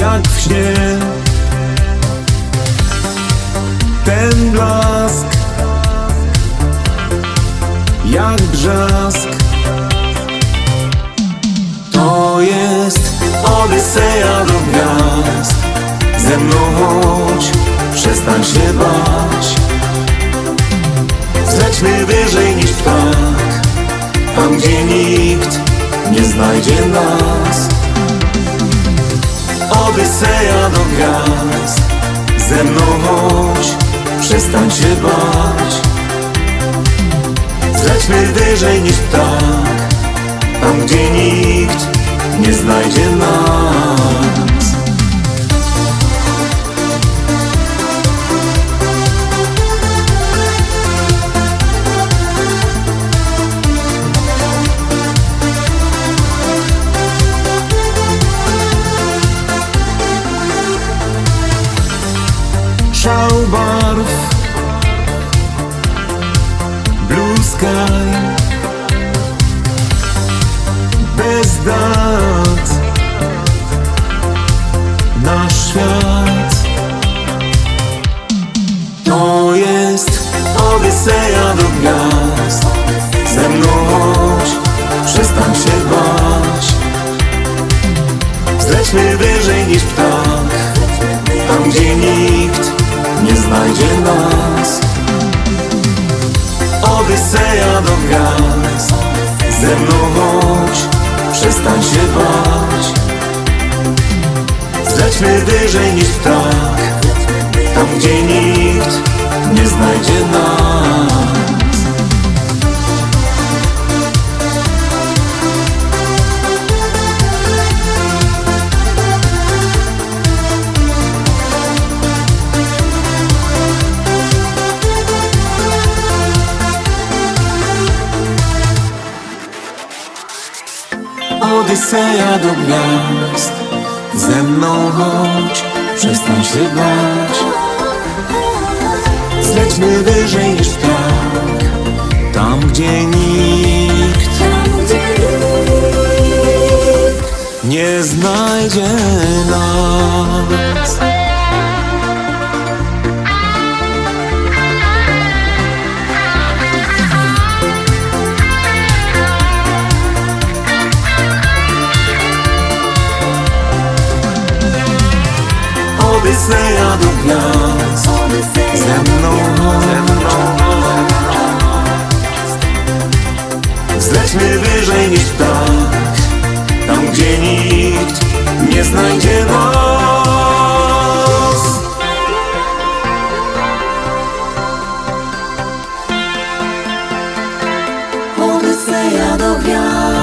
jak w śnie. Ten blask Jak brzask. To jest Odyseja do gwiazd. Ze mną chodź Przestań się bać. Zlećmy wyżej niż ptak. Tam gdzie nikt nie znajdzie nas. Odyseja do gwiazd Ze mną chodź, przestań się bać. Zlećmy wyżej niż ptak Tam gdzie nikt nie znajdzie nas Szał barw Blue sky. Bez dat. Nasz świat. To jest Odyseja do gwiazd. Ze mną chodź Przestań się bać. Zlećmy wyżej niż ptak. Tam gdzie nikt nie znajdzie nas. Odyseja do gwiazd Ze mną chodź, przestań się bać. Zlećmy wyżej niż ptak Tam gdzie nikt Odyseja do gwiazd. Ze mną chodź, przestań się bać. Zlećmy wyżej niż ptak Tam gdzie nikt nie znajdzie nas Odyseja do gwiazd. Ze mną, ze mną. Zlećmy wyżej niż ptak. Tam gdzie nikt nie znajdzie nas. Odyseja do gwiazd.